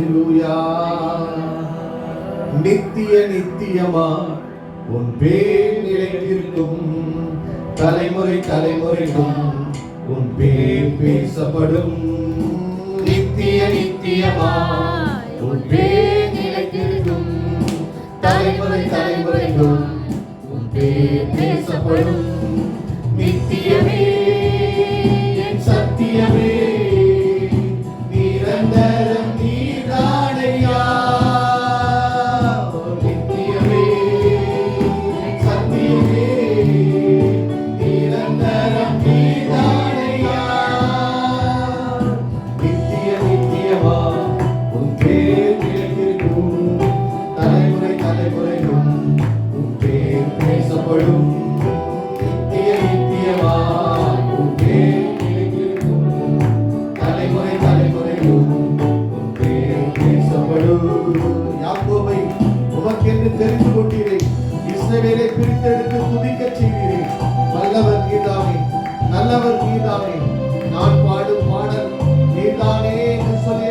அலையிலுயா நித்திய நித்தியமா உன் பேர் நிலைத்திருக்கும். தலைமுறை தலைமுறைக்கும் உன் பேர் பேசப்படும். நித்திய நித்தியமா உன் பேர் நிலைத்திருக்கும். தலைமுறை தலைமுறைக்கும் உன் பேர் பேசப்படும். பிரித்தெடுத்து துதிக்க செய்கிறேன். வல்லவர் நீதாமே நல்லவர் நீதாமே நான் பாடும் பாடல் நீதானே என்று சொல்லி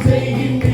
செய்கின்ற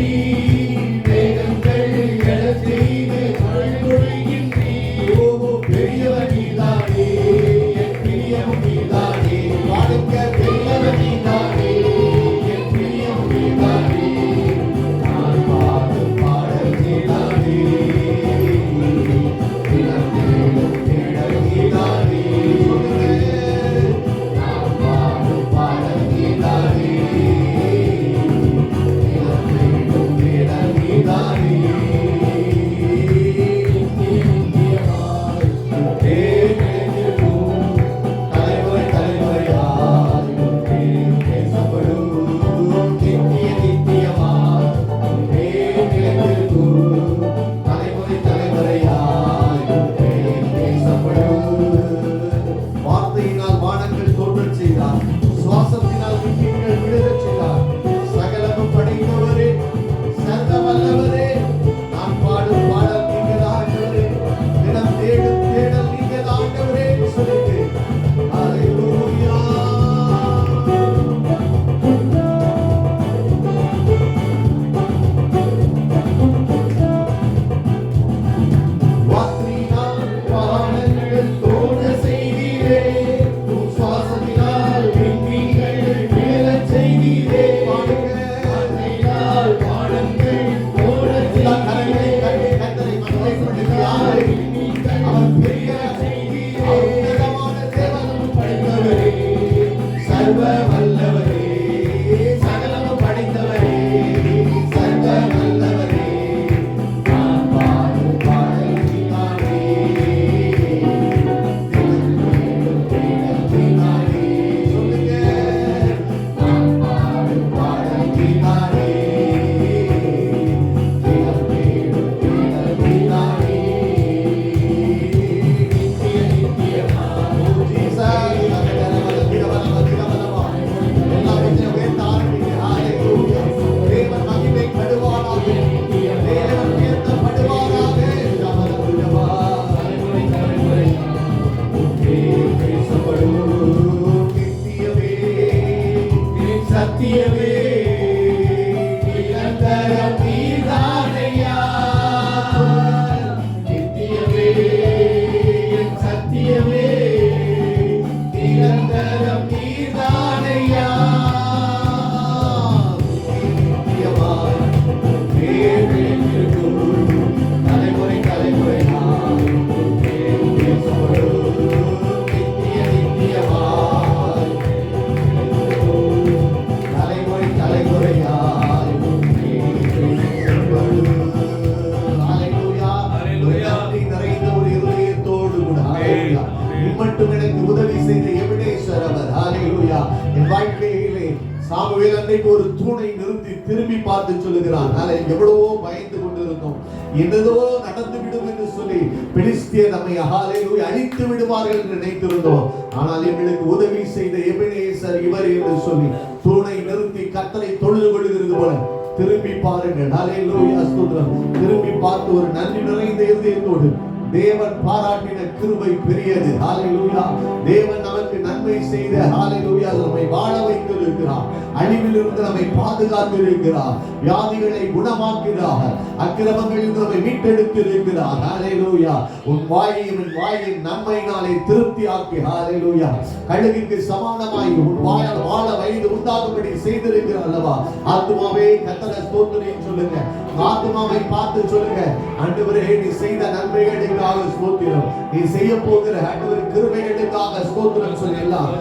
Rock. Amen. பார்த்து சொல்லுகிறான். நாளை எவ்வளவோ பயந்து கொண்டிருந்தோம். என்னதோ நடந்து விடும் என்று சொல்லி பிலிஸ்திய நம்மை அகாலையிலூய் அழித்து விடுவார்கள் என்று நினைத்திருந்தோம். ஆனால் எங்களுக்கு உதவி செய்த எபினேசர் இவர் என்று சொல்லி தூணை நிறுத்தி கத்தலை தொழுது கொள்கிறது போல திரும்பி பாருங்கள். ஹalleluya ஸ்தோத்திரம். திரும்பி பார்த்து ஒரு நன்றி நிறைந்த இருதயத்தோடு தேவன் பாராட்டின கிருபை பெரியது. ஹalleluya. தேவன் நமக்கு நன்மை செய்த ஹalleluya நம்மை வாழ வைத்திருக்கிறார். அழிவிலிருந்து நம்மை பாதுகாத்து இருக்கிறார் வியாதிகளை குணமாக்கிறார் அக்கிரமங்களில் நம்மை மீட்டெடுத்திருக்கிறார். ஹalleluya. உன் வாயையும் உன் வாயின் நன்மையினாலே திருப்தியாக்கி ஹalleluya. கழுகுக்கு சமானமாய் உன் வாயால் வாழ வயது உண்டாகும்படி செய்திருக்கிறார் அல்லவா? ஆத்துமாவே கத்தனை ஸ்தோத்திரம் சொல்லுங்க. ஆத்துமாவை பார்த்து சொல்லுங்க. ஆண்டவரே நீ செய்த கிருபைகளுக்காக ஸ்தோத்திரம். நீ செய்ய போகிற ஆண்டவர் கிருபைகளுக்காக ஸ்தோத்திரம் சொல்லலாம்